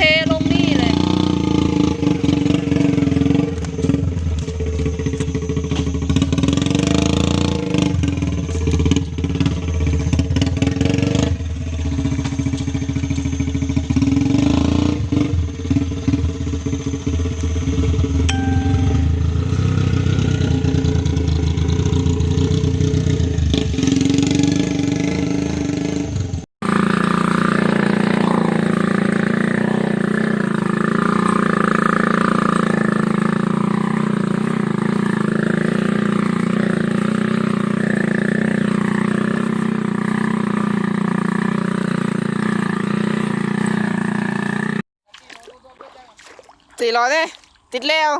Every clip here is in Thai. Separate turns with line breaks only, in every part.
head. รอยเลยติดแล้ว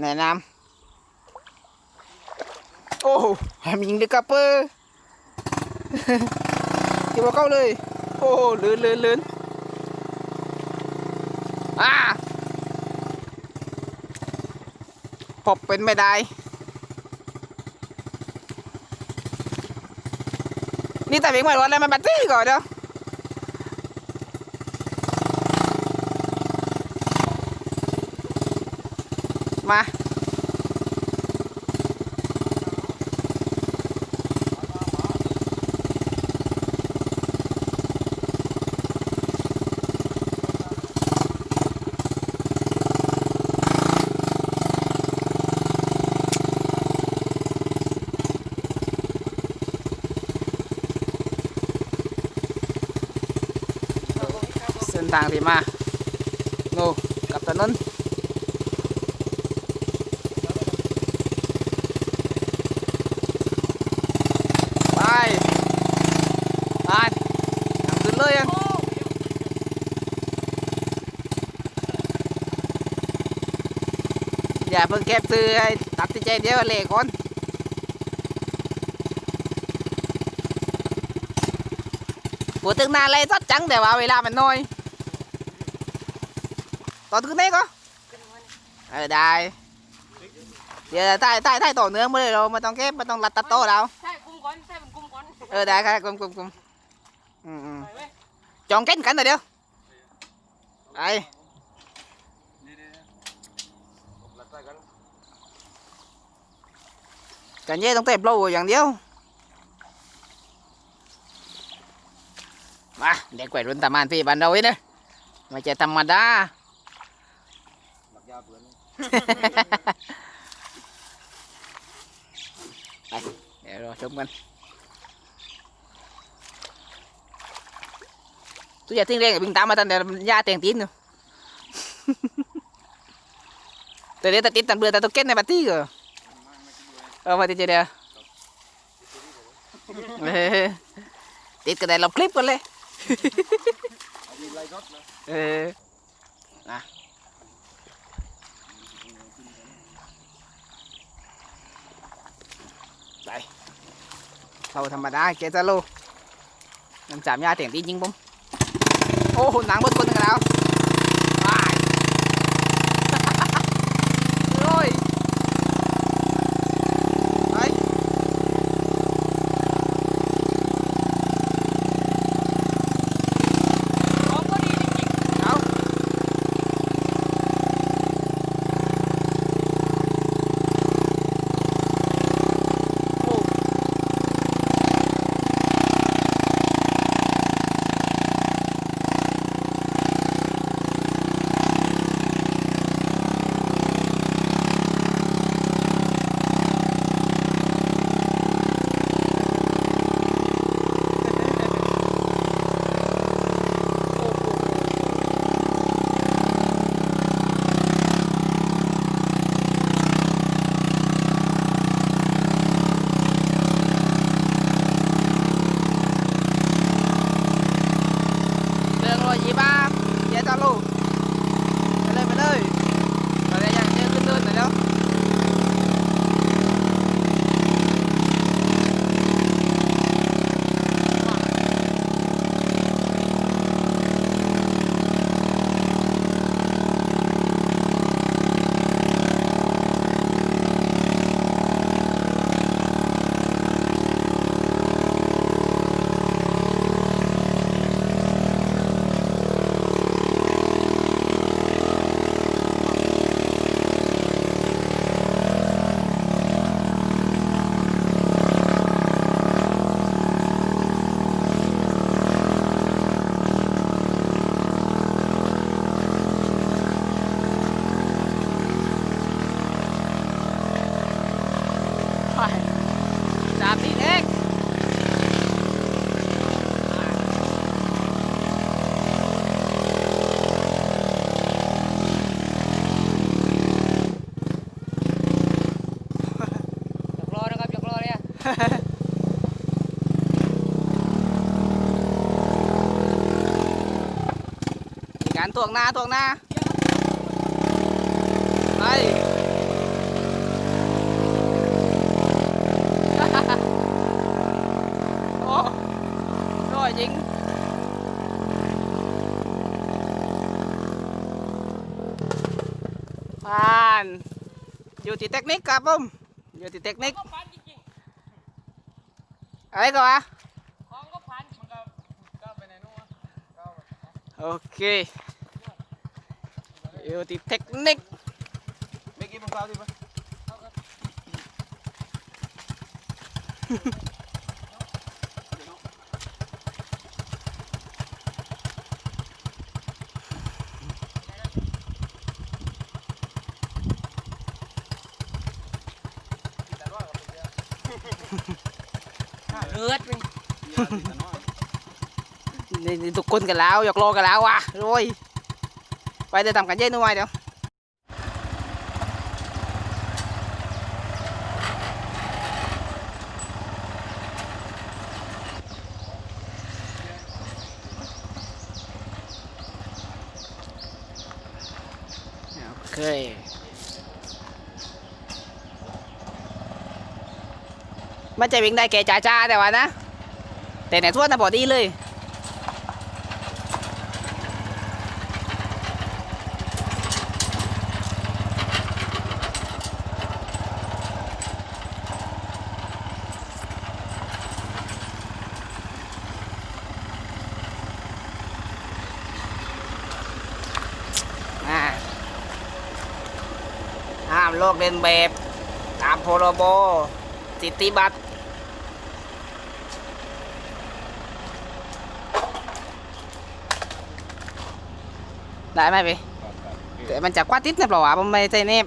แนะนำโอ้โหมยิงดึกกระเปอร์ที่บอกเข้าเลย โอ้โหลื่นเลื่นเลื่นอ่าปบเป็นไม่ได้ นี่แต่เพียงไม่รถแล้วมันแบตเตอรี่ก่อนเดี๋ยวมา นทางที่มาโง่กับถนนไปไปทางขึ้นเลยยังอย่าเพิ่งเก็บซื้อให้ตัดใจเดียวเลยก่อนพูดถึงนาเลยสัดจังแต่ว่าเวลามันน้อย có thứ này có ở đây. Giờ tay tay tay tổ nữa mới được rồi, mà tông kép mà tông lật tạt tổ đâu? Ở đây cái cùng cùng cùng. Ừ, ừ. Chọn cánh cảnh này đi. Đây. Cái nhé tông tép lâu rồi chẳng điêu mà để quẩy luôn tầm ăn thì bàn đầu ấy nữa. Mà chạy tầm
mặt đã ช่กุ้มก้อนใช่เป็นกุ้มก้อน
เออได้ครับกลมกลมกลมอืมอืม
ไปเว้ย
จองเก้นกันหน่อยเดียวไปกันเย่ต้องเตะโปรอย่างเดียวมาเด็กแกวดรุ่นตามานพี่บันเราไว้เนอะไม่ใช่ธรรมดา ไปเดี๋ยวรอชมกันตัวอย่าทิ้งเร่งวิ่งตามมาตั้งแต่ยาเตียงตีนอยู่ แต่เดี๋ยวแต่ติดตันเบือแต่ตัวเก็ตในบัตตี้ก็เออมาติดเจเดียวเออติดก็ได้ลบคลิปกันเลยเออนะ ไปเราธรรมดาเกจะโลน้ำจามยาเตียงตีจริงผมโอ้โหหนังบดคนกันแล้วารตวงหน้าตวงหน้าไปโอ้ร่อยจริงผ่านอยู่ที่เทคนิคครับผมอยู่ที่เทคนิค
ก็ผ่านจริง
อะไรก็วะ
ๆของก็ผ่านจริง
โอเค beauty technique. Bigay mo sao đi ba? rớt
đi đi tụt quân cả lão giọt lo cả lão à rồi
เลือดมัน
นี่นี่ทุกคนกันแล้วอยากรอกันแล้วว่ะโอ้ยไปเดี๋ยวทำกันเย็นหน่อยเดี๋ยวโอเคมันจะวิ่งได้แก่จ้าๆแต่ว่านะ แต่ในทั่วน่ะบอดีเลย อ่า ลอกเลียนแบบ ตามพรบสิทธิบัตรได้ไหมพี่แต่มันจะกว้าติดนะเปล่าวะผมไม่ใช่เนบ